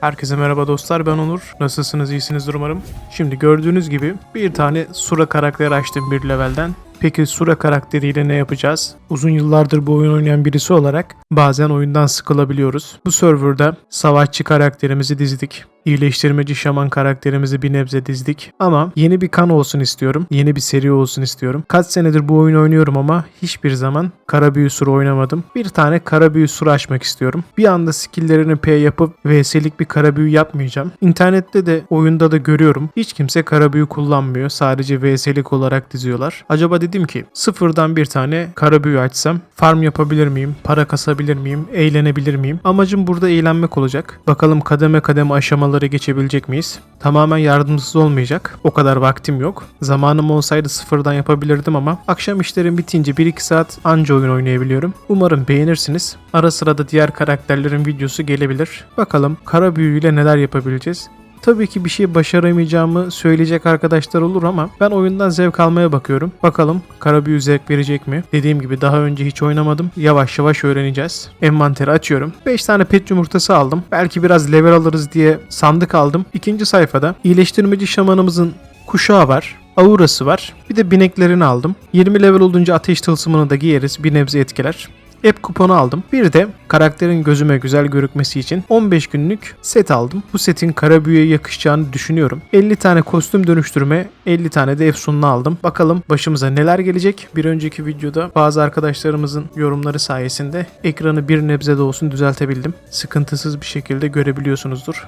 Herkese merhaba dostlar ben Onur. Nasılsınız iyisinizdir umarım. Şimdi gördüğünüz gibi bir tane Sura karakteri açtım bir levelden. Peki Sura karakteriyle ne yapacağız? Uzun yıllardır bu oyun oynayan birisi olarak bazen oyundan sıkılabiliyoruz. Bu serverda savaşçı karakterimizi dizdik. İyileştirmeci şaman karakterimizi bir nebze dizdik. Ama yeni bir kan olsun istiyorum. Yeni bir seri olsun istiyorum. Kaç senedir bu oyunu oynuyorum ama hiçbir zaman kara büyü suru oynamadım. Bir tane kara büyü suru açmak istiyorum. Bir anda skilllerini P yapıp VS'lik bir kara büyü yapmayacağım. İnternette de oyunda da görüyorum. Hiç kimse kara büyü kullanmıyor. Sadece VS'lik olarak diziyorlar. Acaba dedim ki sıfırdan bir tane kara büyü açsam farm yapabilir miyim? Para kasabilir miyim? Eğlenebilir miyim? Amacım burada eğlenmek olacak. Bakalım kademe kademe aşamaları geçebilecek miyiz? Tamamen yardımsız olmayacak. O kadar vaktim yok. Zamanım olsaydı sıfırdan yapabilirdim ama akşam işlerim bitince 1-2 saat anca oyun oynayabiliyorum. Umarım beğenirsiniz. Ara sıra da diğer karakterlerin videosu gelebilir. Bakalım kara büyüyle neler yapabileceğiz? Tabii ki bir şey başaramayacağımı söyleyecek arkadaşlar olur ama ben oyundan zevk almaya bakıyorum. Bakalım kara büyü zevk verecek mi? Dediğim gibi daha önce hiç oynamadım. Yavaş yavaş öğreneceğiz. Envanteri açıyorum. 5 tane pet yumurtası aldım. Belki biraz level alırız diye sandık aldım. İkinci sayfada iyileştirmeci şamanımızın kuşağı var. Aurası var. Bir de bineklerini aldım. 20 level olunca ateş tılsımını da giyeriz. Bir nebze etkiler. App kuponu aldım. Bir de karakterin gözüme güzel görükmesi için 15 günlük set aldım. Bu setin kara büyüye yakışacağını düşünüyorum. 50 tane kostüm dönüştürme, 50 tane de efsunlu aldım. Bakalım başımıza neler gelecek. Bir önceki videoda bazı arkadaşlarımızın yorumları sayesinde ekranı bir nebze de olsun düzeltebildim. Sıkıntısız bir şekilde görebiliyorsunuzdur.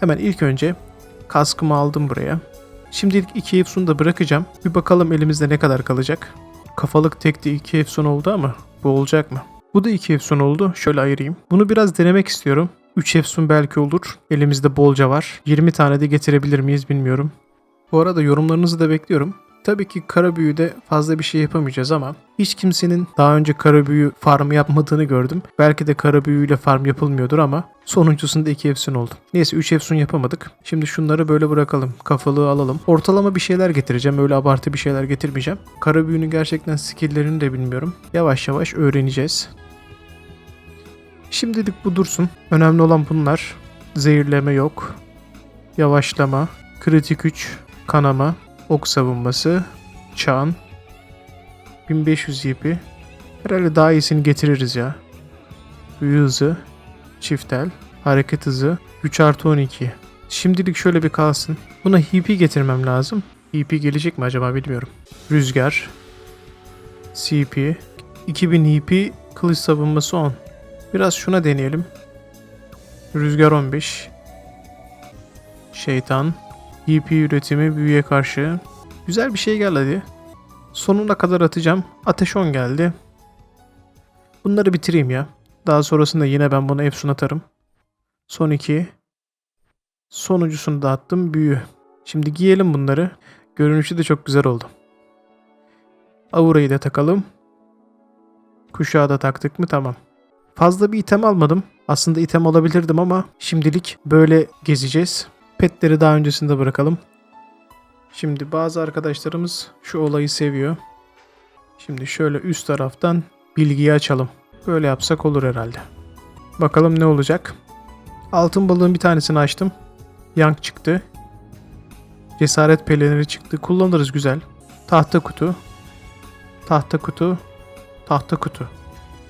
Hemen ilk önce kaskımı aldım buraya. Şimdilik iki efsun da bırakacağım. Bir bakalım elimizde ne kadar kalacak. Kafalık tek de iki efsun oldu ama bu olacak mı? Bu da 2 efsun oldu. Şöyle ayırayım. Bunu biraz denemek istiyorum. 3 efsun belki olur. Elimizde bolca var. 20 tane de getirebilir miyiz bilmiyorum. Bu arada yorumlarınızı da bekliyorum. Tabii ki kara büyüde fazla bir şey yapamayacağız ama hiç kimsenin daha önce kara büyü farmı yapmadığını gördüm. Belki de kara büyüyle farm yapılmıyordur ama sonuncusunda 2 efsun oldu. Neyse 3 efsun yapamadık. Şimdi şunları böyle bırakalım. Kafalığı alalım. Ortalama bir şeyler getireceğim. Öyle abartı bir şeyler getirmeyeceğim. Kara büyünün gerçekten skilllerini de bilmiyorum. Yavaş yavaş öğreneceğiz. Şimdilik bu dursun. Önemli olan bunlar. Zehirleme yok. Yavaşlama. Kritik 3. Kanama. Ok savunması. Çan. 1500 yipi. Herhalde daha iyisini getiririz ya. Büyü hızı. Çiftel. Hareket hızı. Güç artı 12. Şimdilik şöyle bir kalsın. Buna HP getirmem lazım. HP gelecek mi acaba bilmiyorum. Rüzgar. CP. 2000 HP. Kılıç savunması 10. Biraz şuna deneyelim. Rüzgar 15. Şeytan. EP üretimi büyüye karşı. Güzel bir şey geldi. Sonuna kadar atacağım. Ateş 10 geldi. Bunları bitireyim ya. Daha sonrasında yine ben bunu Efsun atarım. Son 2. Sonuncusunu da attım. Büyü. Şimdi giyelim bunları. Görünüşü de çok güzel oldu. Aura'yı da takalım. Kuşağı da taktık mı tamam. Fazla bir item almadım. Aslında item alabilirdim ama şimdilik böyle gezeceğiz. Petleri daha öncesinde bırakalım. Şimdi bazı arkadaşlarımız şu olayı seviyor. Şimdi şöyle üst taraftan bilgiyi açalım. Böyle yapsak olur herhalde. Bakalım ne olacak. Altın balığın bir tanesini açtım. Yank çıktı. Cesaret peleneri çıktı. Kullanırız güzel. Tahta kutu. Tahta kutu. Tahta kutu.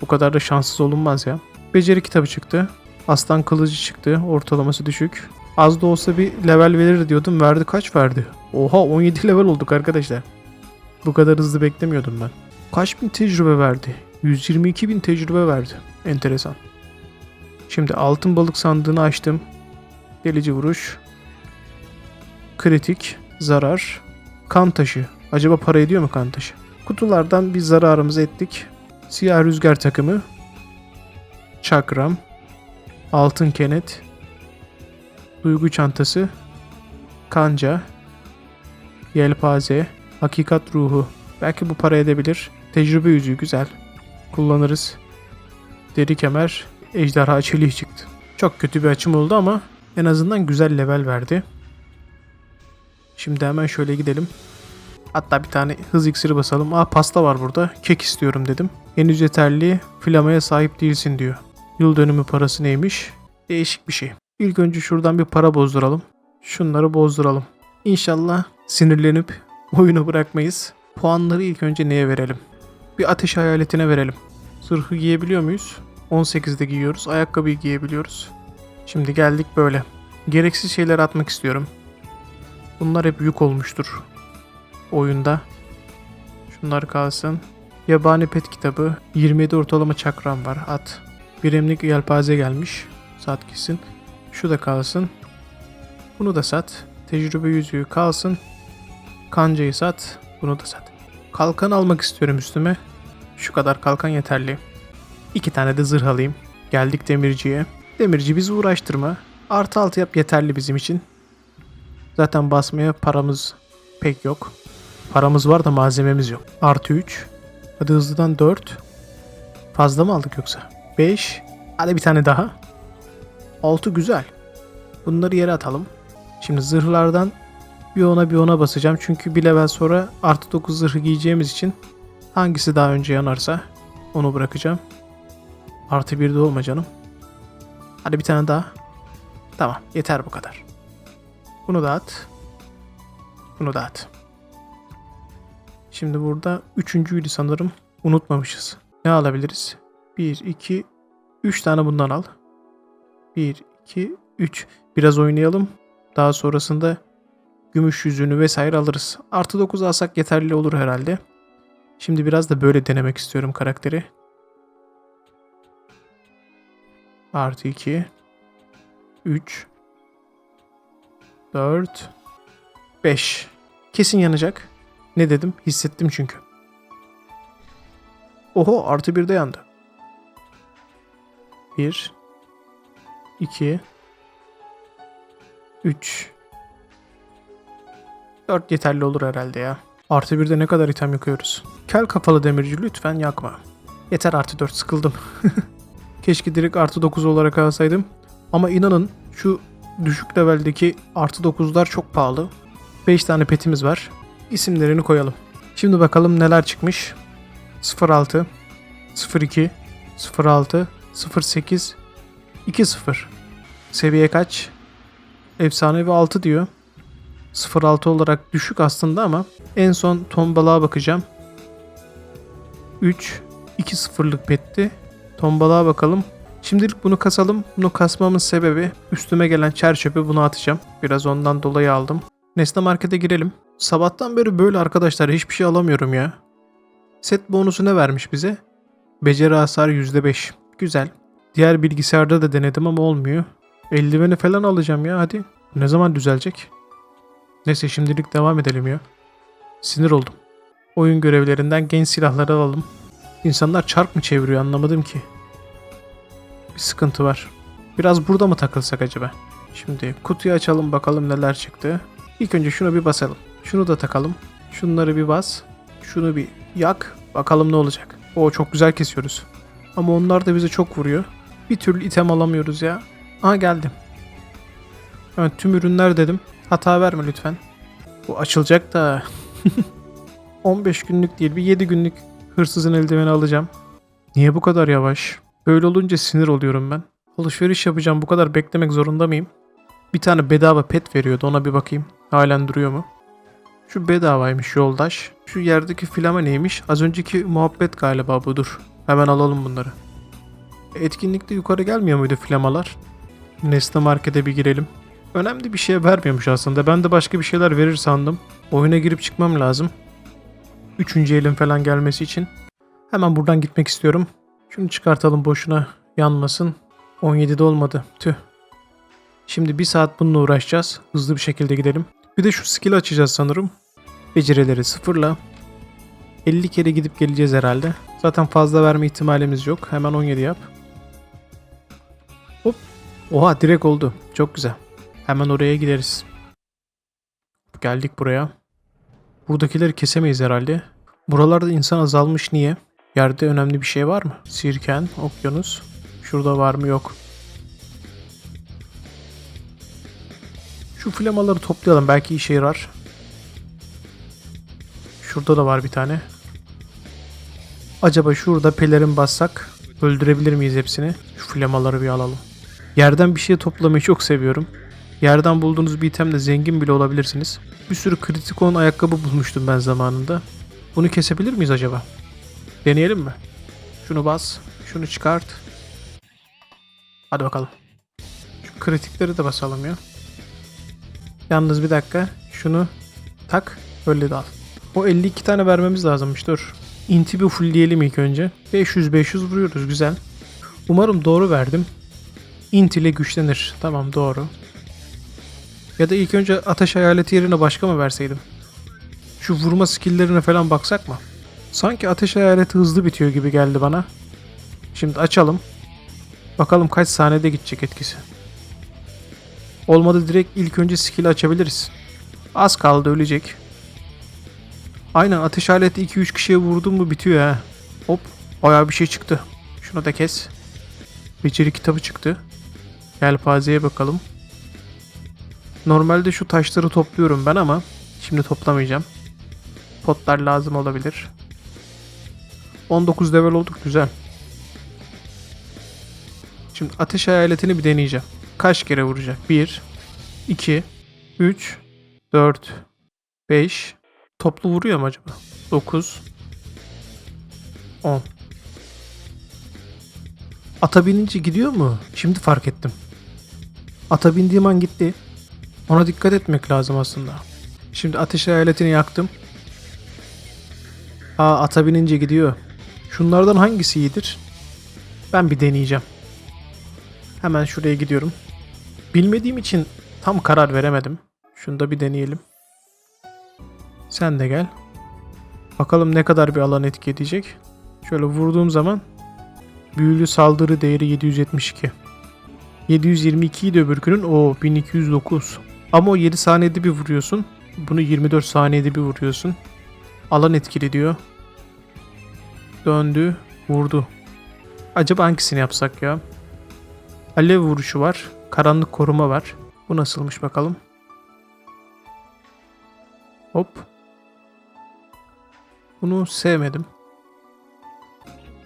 Bu kadar da şanssız olunmaz ya. Beceri kitabı çıktı. Aslan kılıcı çıktı. Ortalaması düşük. Az da olsa bir level verir diyordum. Verdi kaç verdi? Oha 17 level olduk arkadaşlar. Bu kadar hızlı beklemiyordum ben. Kaç bin tecrübe verdi? 122 bin tecrübe verdi. Enteresan. Şimdi altın balık sandığını açtım. Delici vuruş. Kritik. Zarar. Kan taşı. Acaba para ediyor mu kan taşı? Kutulardan bir zararımızı ettik. Siyah rüzgar takımı. Çakram. Altın kenet. Duygu çantası. Kanca. Yelpaze. Hakikat ruhu. Belki bu para edebilir. Tecrübe yüzüğü güzel. Kullanırız. Deri kemer. Ejderha çeliği çıktı. Çok kötü bir açım oldu ama en azından güzel level verdi. Şimdi hemen şöyle gidelim. Hatta bir tane hız iksiri basalım. Aa pasta var burada. Kek istiyorum dedim. Henüz yeterli flamaya sahip değilsin diyor. Yıl dönümü parası neymiş? Değişik bir şey. İlk önce şuradan bir para bozduralım. Şunları bozduralım. İnşallah sinirlenip oyunu bırakmayız. Puanları ilk önce neye verelim? Bir ateş hayaletine verelim. Zırhı giyebiliyor muyuz? 18'de giyiyoruz. Ayakkabıyı giyebiliyoruz. Şimdi geldik böyle. Gereksiz şeyler atmak istiyorum. Bunlar hep yük olmuştur. Oyunda. Şunlar kalsın. Yabani pet kitabı. 27 ortalama çakram var. At. Bir emlik yelpaze gelmiş. Sat gitsin. Şu da kalsın. Bunu da sat. Tecrübe yüzüğü kalsın. Kancayı sat. Bunu da sat. Kalkan almak istiyorum üstüme. Şu kadar kalkan yeterli. İki tane de zırh alayım. Geldik demirciye. Demirci bizi uğraştırma. Artı altı yap yeterli bizim için. Zaten basmaya paramız pek yok. Paramız var da malzememiz yok. Artı 3. Hadi hızlıdan 4. Fazla mı aldık yoksa? 5. Hadi bir tane daha. 6 güzel. Bunları yere atalım. Şimdi zırhlardan bir ona bir ona basacağım. Çünkü bir level sonra artı 9 zırhı giyeceğimiz için hangisi daha önce yanarsa onu bırakacağım. Artı 1 de olma canım. Hadi bir tane daha. Tamam yeter bu kadar. Bunu da at. Bunu da at. Şimdi burada üçüncüydü sanırım. Unutmamışız. Ne alabiliriz? 1, 2, 3 tane bundan al. 1, 2, 3. Biraz oynayalım. Daha sonrasında gümüş yüzüğünü vesaire alırız. Artı 9 alsak yeterli olur herhalde. Şimdi biraz da böyle denemek istiyorum karakteri. Artı 2. 3. 4. 5. Kesin yanacak. Ne dedim? Hissettim çünkü. Oho artı 1 de yandı. 1. 2. 3. 4 yeterli olur herhalde ya. Artı 1'de ne kadar item yakıyoruz? Kel kafalı demirci lütfen yakma. Yeter artı 4 sıkıldım. Keşke direkt artı 9 olarak alsaydım. Ama inanın şu düşük leveldeki artı 9'lar çok pahalı. 5 tane petimiz var. İsimlerini koyalım. Şimdi bakalım neler çıkmış. 06 02 06 08 20 Seviye kaç? Efsanevi 6 diyor. 06 olarak düşük aslında ama en son tombalığa bakacağım. 3 2 sıfırlık petti. Tombalığa bakalım. Şimdilik bunu kasalım. Bunu kasmamın sebebi üstüme gelen çer çöpü bunu atacağım. Biraz ondan dolayı aldım. Nesne Market'e girelim. Sabahtan beri böyle arkadaşlar hiçbir şey alamıyorum ya. Set bonusu ne vermiş bize? Beceri hasar %5. Güzel. Diğer bilgisayarda da denedim ama olmuyor. Eldiveni falan alacağım ya hadi. Ne zaman düzelecek? Neyse şimdilik devam edelim ya. Sinir oldum. Oyun görevlerinden genç silahları alalım. İnsanlar çark mı çeviriyor anlamadım ki. Bir sıkıntı var. Biraz burada mı takılsak acaba? Şimdi kutuyu açalım bakalım neler çıktı. İlk önce şunu bir basalım. Şunu da takalım. Şunları bir bas. Şunu bir yak. Bakalım ne olacak. O çok güzel kesiyoruz. Ama onlar da bize çok vuruyor. Bir türlü item alamıyoruz ya. Aha geldim. Evet tüm ürünler dedim. Hata verme lütfen. Bu açılacak da 15 günlük değil bir 7 günlük hırsızın eldiveni alacağım. Niye bu kadar yavaş? Böyle olunca sinir oluyorum ben. Alışveriş yapacağım bu kadar beklemek zorunda mıyım? Bir tane bedava pet veriyordu ona bir bakayım. Halen duruyor mu? Şu bedavaymış yoldaş. Şu yerdeki flama neymiş? Az önceki muhabbet galiba budur. Hemen alalım bunları. Etkinlikte yukarı gelmiyor muydu flamalar? Nesne Market'e bir girelim. Önemli bir şeye vermiyormuş aslında. Ben de başka bir şeyler verir sandım. Oyuna girip çıkmam lazım. Üçüncü elin falan gelmesi için. Hemen buradan gitmek istiyorum. Şunu çıkartalım boşuna yanmasın. 17'de olmadı. Tüh. Şimdi bir saat bununla uğraşacağız. Hızlı bir şekilde gidelim. Bir de şu skill açacağız sanırım. Becerileri sıfırla. 50 kere gidip geleceğiz herhalde. Zaten fazla verme ihtimalimiz yok. Hemen 17 yap. Hop. Oha direkt oldu. Çok güzel. Hemen oraya gideriz. Geldik buraya. Buradakileri kesemeyiz herhalde. Buralarda insan azalmış niye? Yerde önemli bir şey var mı? Sirken, okyanus. Şurada var mı? Yok. Şu flamaları toplayalım. Belki işe yarar. Şurada da var bir tane. Acaba şurada pelerin bassak öldürebilir miyiz hepsini? Şu flamaları bir alalım. Yerden bir şey toplamayı çok seviyorum. Yerden bulduğunuz bir itemle zengin bile olabilirsiniz. Bir sürü kritikon ayakkabı bulmuştum ben zamanında. Bunu kesebilir miyiz acaba? Deneyelim mi? Şunu bas, şunu çıkart. Hadi bakalım. Şu kritikleri de basalım ya. Yalnız bir dakika. Şunu tak, öyle de al. O 52 tane vermemiz lazımmış dur. Inti bir fullleyelim ilk önce. 500-500 vuruyoruz güzel. Umarım doğru verdim. Int ile güçlenir. Tamam doğru. Ya da ilk önce ateş hayaleti yerine başka mı verseydim? Şu vurma skilllerine falan baksak mı? Sanki ateş hayaleti hızlı bitiyor gibi geldi bana. Şimdi açalım. Bakalım kaç saniyede gidecek etkisi. Olmadı direkt ilk önce skill açabiliriz. Az kaldı ölecek. Aynen ateş aleti 2-3 kişiye vurdum mu bitiyor ha. Hop bayağı bir şey çıktı. Şunu da kes. Beceri kitabı çıktı. Yelpazeye bakalım. Normalde şu taşları topluyorum ben ama şimdi toplamayacağım. Potlar lazım olabilir. 19 level olduk güzel. Şimdi ateş hayaletini bir deneyeceğim. Kaç kere vuracak? 1, 2, 3, 4, 5. Toplu vuruyor mu acaba? 9, 10. Ata binince gidiyor mu? Şimdi fark ettim. Ata bindiğim an gitti. Ona dikkat etmek lazım aslında. Şimdi ateş hayaletini yaktım. Aa ata binince gidiyor. Şunlardan hangisi iyidir? Ben bir deneyeceğim. Hemen şuraya gidiyorum. Bilmediğim için tam karar veremedim. Şunu da bir deneyelim. Sen de gel. Bakalım ne kadar bir alan etki edecek. Şöyle vurduğum zaman büyülü saldırı değeri 772. 722 de öbürkünün o 1209. Ama o 7 saniyede bir vuruyorsun. Bunu 24 saniyede bir vuruyorsun. Alan etkili diyor. Döndü, vurdu. Acaba hangisini yapsak ya? Alev vuruşu var. Karanlık koruma var. Bu nasılmış bakalım. Hop. Bunu sevmedim.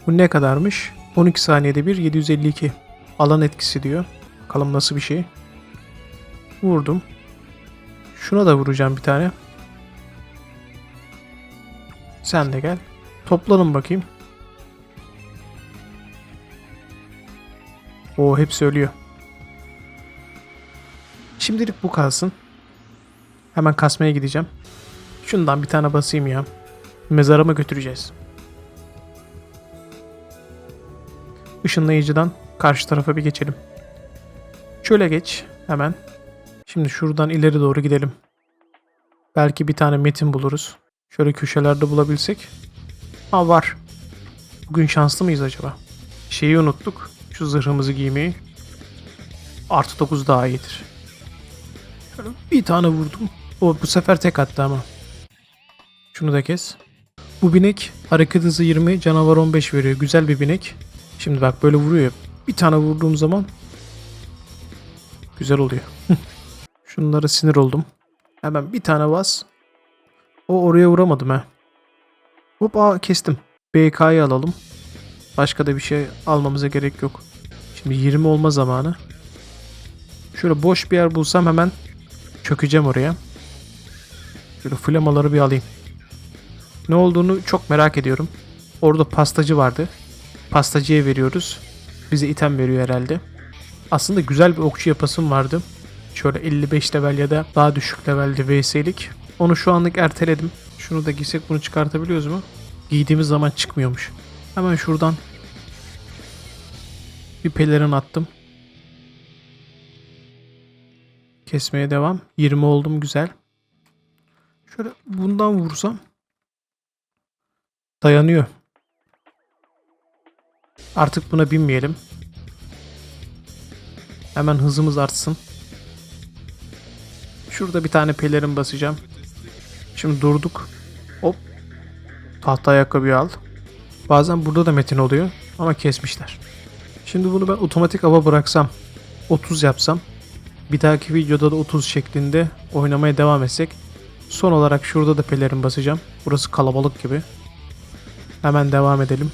Bu ne kadarmış? 12 saniyede bir 752. Alan etkisi diyor. Bakalım nasıl bir şey. Vurdum. Şuna da vuracağım bir tane. Sen de gel. Toplanın bakayım. O hepsi ölüyor. Şimdilik bu kalsın. Hemen kasmaya gideceğim. Şundan bir tane basayım ya. Mezara mı götüreceğiz? Işınlayıcıdan karşı tarafa bir geçelim. Şöyle geç hemen. Şimdi şuradan ileri doğru gidelim. Belki bir tane metin buluruz. Şöyle köşelerde bulabilsek. Ha var. Bugün şanslı mıyız acaba? Şeyi unuttuk. Şu zırhımızı giymeyi. Artı 9 daha iyidir. Şöyle bir tane vurdum. O bu sefer tek attı ama. Şunu da kes. Bu binek hareket hızı 20, canavar 15 veriyor. Güzel bir binek. Şimdi bak böyle vuruyor. Bir tane vurduğum zaman güzel oluyor. Şunlara sinir oldum. Hemen bir tane bas. O oraya vuramadım ha. Hop aa kestim. BK'yı alalım. Başka da bir şey almamıza gerek yok. Şimdi 20 olma zamanı. Şöyle boş bir yer bulsam hemen çökeceğim oraya. Şöyle flamaları bir alayım. Ne olduğunu çok merak ediyorum. Orada pastacı vardı. Pastacıya veriyoruz. Bize item veriyor herhalde. Aslında güzel bir okçu yapasım vardı. Şöyle 55 level ya da daha düşük levelde VS'lik. Onu şu anlık erteledim. Şunu da giysek bunu çıkartabiliyoruz mu? Giydiğimiz zaman çıkmıyormuş. Hemen şuradan bir pelerin attım. Kesmeye devam. 20 oldum güzel. Şöyle bundan vursam dayanıyor. Artık buna binmeyelim. Hemen hızımız artsın. Şurada bir tane pelerin basacağım. Şimdi durduk. Hop. Tahta ayakkabıyı al. Bazen burada da metin oluyor ama kesmişler. Şimdi bunu ben otomatik hava bıraksam 30 yapsam bir dahaki videoda da 30 şeklinde oynamaya devam etsek son olarak şurada da pelerin basacağım. Burası kalabalık gibi. Hemen devam edelim.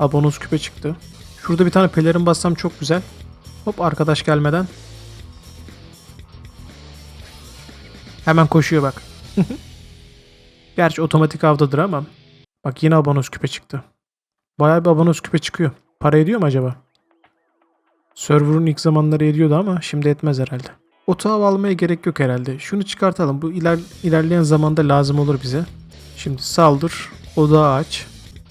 Abonus küpe çıktı. Şurada bir tane pelerin bassam çok güzel. Hop arkadaş gelmeden. Hemen koşuyor bak. Gerçi otomatik avdadır ama. Bak yine abonos küpe çıktı. Bayağı bir abonos küpe çıkıyor. Para ediyor mu acaba? Server'ın ilk zamanları ediyordu ama şimdi etmez herhalde. Otağı almaya gerek yok herhalde. Şunu çıkartalım. Bu iler, ilerleyen zamanda lazım olur bize. Şimdi saldır. Odağı aç.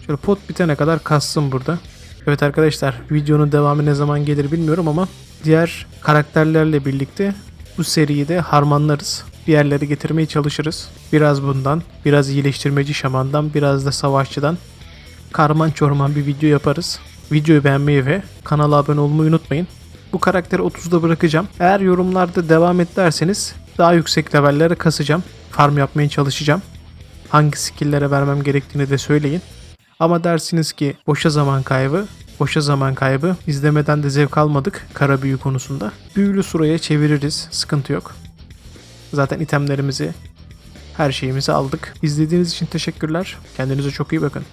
Şöyle pot bitene kadar kassın burada. Evet arkadaşlar videonun devamı ne zaman gelir bilmiyorum ama diğer karakterlerle birlikte bu seriyi de harmanlarız. Bir yerlere getirmeye çalışırız. Biraz bundan, biraz iyileştirmeci şamandan, biraz da savaşçıdan karman çorman bir video yaparız. Videoyu beğenmeyi ve kanala abone olmayı unutmayın. Bu karakteri 30'da bırakacağım. Eğer yorumlarda devam et derseniz daha yüksek levellere kasacağım. Farm yapmaya çalışacağım. Hangi skill'lere vermem gerektiğini de söyleyin. Ama dersiniz ki boşa zaman kaybı, boşa zaman kaybı. İzlemeden de zevk almadık kara büyü konusunda. Büyülü suraya çeviririz, sıkıntı yok. Zaten itemlerimizi, her şeyimizi aldık. İzlediğiniz için teşekkürler. Kendinize çok iyi bakın.